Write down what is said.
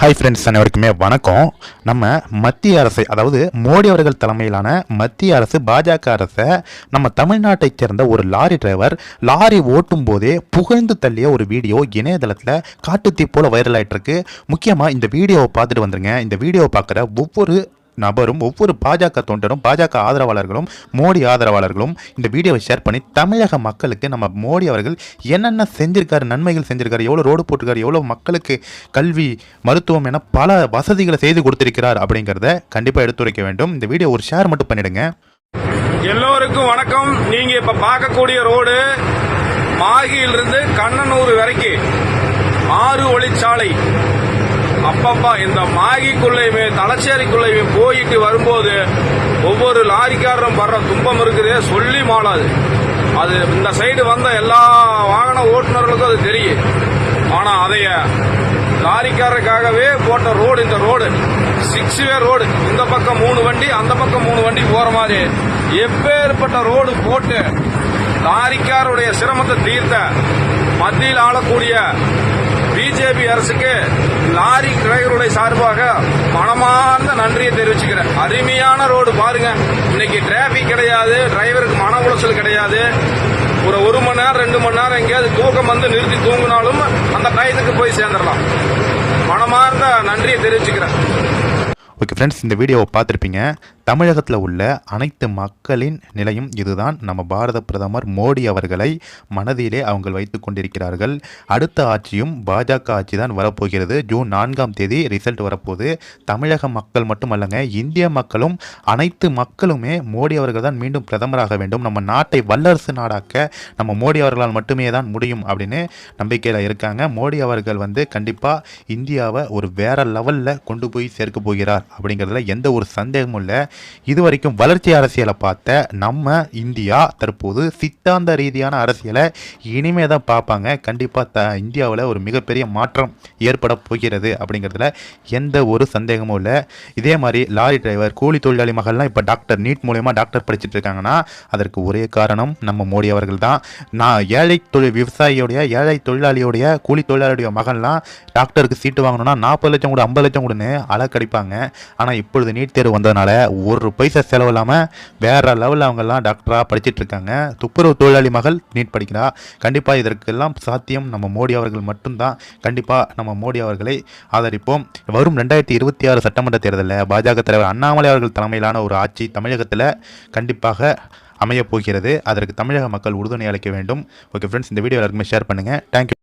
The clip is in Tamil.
ஹாய் ஃப்ரெண்ட்ஸ் அனைவருக்குமே வணக்கம். நம்ம மத்திய அரசை அதாவது மோடி அவர்கள் தலைமையிலான மத்திய அரசு பாஜக அரசை நம்ம தமிழ்நாட்டைச் சேர்ந்த ஒரு லாரி டிரைவர் லாரி ஓட்டும் போதே புகழ்ந்து தள்ளிய ஒரு வீடியோ இணையதளத்தில் காட்டுத்தீ போல் வைரல் ஆயிட்டு இருக்கு முக்கியமாக இந்த வீடியோவை பார்த்துட்டு வந்துருங்க. இந்த வீடியோவை பார்க்குற ஒவ்வொரு நபரும் ஒவ்வொரு பாஜக தொண்டரும் பாஜக ஆதரவாளர்களும் மோடி ஆதரவாளர்களும் இந்த வீடியோவை ஷேர் பண்ணி தமிழக மக்களுக்கு நம்ம மோடி அவர்கள் என்னென்ன செஞ்சிருக்காரு நன்மைகள் செஞ்சிருக்காரு எவ்வளோ ரோடு போட்டிருக்காரு எவ்வளோ மக்களுக்கு கல்வி மருத்துவம் என பல வசதிகளை செய்து கொடுத்திருக்கிறார் அப்படிங்கிறத கண்டிப்பாக எடுத்துரைக்க வேண்டும். இந்த வீடியோ ஒரு ஷேர் மட்டும் பண்ணிடுங்க. எல்லோருக்கும் வணக்கம். நீங்க இப்ப பார்க்கக்கூடிய ரோடு அப்பப்பா இந்த மாகிக்குள்ளையுமே தலச்சேரிக்குள்ளையுமே போயிட்டு வரும்போது ஒவ்வொரு லாரிக்காரரும் படுற துன்பம் இருக்குதே சொல்லி மாளாது. அது இந்த சைடு வந்த எல்லா வாகன ஓட்டுநர்களுக்கும் அது தெரியும். ஆனா அதைய லாரிக்காரருக்காகவே போட்ட ரோடு இந்த ரோடு சிக்ஸ் வே ரோடு இந்த பக்கம் மூணு வண்டி அந்த பக்கம் மூணு வண்டி போற மாதிரி எப்பேற்பட்ட ரோடு போட்டு லாரிக்காருடைய சிரமத்தை தீர்த்த மத்தியில் ஆளக்கூடிய பிஜேபி அரசுக்கு லாரி ரசிகர்களுடைய சார்பாக மனமார்ந்த நன்றியை தெரிவிச்சுக்கிறேன். அருமையான ரோடு பாருங்க. இன்னைக்கு டிராபிக் கிடையாது டிரைவருக்கு மன உளைச்சல் கிடையாது. ஒரு ஒரு மணி நேரம் ரெண்டு மணி நேரம் எங்கேயாவது தூக்கம் வந்து நிறுத்தி தூங்கினாலும் அந்த டயத்துக்கு போய் சேர்ந்துடலாம். மனமார்ந்த நன்றியை தெரிவிச்சுக்கிறேன். ஓகே ஃப்ரெண்ட்ஸ் இந்த வீடியோவை பார்த்துருப்பீங்க. தமிழகத்தில் உள்ள அனைத்து மக்களின் நிலையும் இதுதான். நம்ம பாரத பிரதமர் மோடி அவர்களை மனதிலே அவங்க வைத்து கொண்டிருக்கிறார்கள். அடுத்த ஆட்சியும் பாஜக ஆட்சி தான் வரப்போகிறது. ஜூன் நான்காம் தேதி ரிசல்ட் வரப்போகுது. தமிழக மக்கள் மட்டுமல்லங்க இந்திய மக்களும் அனைத்து மக்களுமே மோடி அவர்கள் தான் மீண்டும் பிரதமராக வேண்டும். நம்ம நாட்டை வல்லரசு நாடாக்க நம்ம மோடி அவர்களால் மட்டுமே தான் முடியும் அப்படின்னு நம்பிக்கையில் இருக்காங்க. மோடி அவர்கள் வந்து கண்டிப்பாக இந்தியாவை ஒரு வேற லெவலில் கொண்டு போய் சேர்க்க போகிறார் அப்படிங்கிறதுல எந்த ஒரு சந்தேகமும் இல்லை. இதுவரைக்கும் வளர்ச்சி அரசியலை பார்த்த நம்ம இந்தியா தற்போது சித்தாந்த ரீதியான அரசியலை இனிமே தான் பார்ப்பாங்க. கண்டிப்பாக த இந்தியாவில் ஒரு மிகப்பெரிய மாற்றம் ஏற்பட போகிறது அப்படிங்கிறதுல எந்த ஒரு சந்தேகமும் இல்லை. இதே மாதிரி லாரி டிரைவர் கூலி தொழிலாளி மகள்லாம் இப்போ டாக்டர் நீட் மூலயமா டாக்டர் படிச்சுட்டு இருக்காங்கன்னா அதற்கு ஒரே காரணம் நம்ம மோடி அவர்கள் தான். நான் ஏழை தொழில் விவசாயியோடைய ஏழை தொழிலாளியோடைய கூலி தொழிலாளியுடைய மகன்லாம் டாக்டருக்கு சீட்டு வாங்கணும்னா நாற்பது லட்சம் கூட ஐம்பது லட்சம் கூடன்னு அழக்கடிப்பாங்க ஆனால் இப்பொழுது நீட் தேர்வு வந்ததுனால ஒரு பைசா செலவு இல்லாமல் வேற லெவலில் அவங்கெல்லாம் டாக்டராக படிச்சுட்டு இருக்காங்க துப்புரவு தொழிலாளி மகள் நீட் படிக்கிறா. கண்டிப்பாக இதற்கெல்லாம் சாத்தியம் நம்ம மோடி அவர்கள் மட்டும்தான். கண்டிப்பாக நம்ம மோடி அவர்களை ஆதரிப்போம். வரும் ரெண்டாயிரத்தி இருபத்தி ஆறு சட்டமன்ற தேர்தலில் பாஜக தலைவர் அண்ணாமலை அவர்கள் தலைமையிலான ஒரு ஆட்சி தமிழகத்தில் கண்டிப்பாக அமையப் போகிறது. அதற்கு தமிழக மக்கள் உறுதுணை அளிக்க வேண்டும். ஓகே ஃப்ரெண்ட்ஸ் இந்த வீடியோ எல்லாருக்குமே ஷேர் பண்ணுங்கள் தேங்க்யூ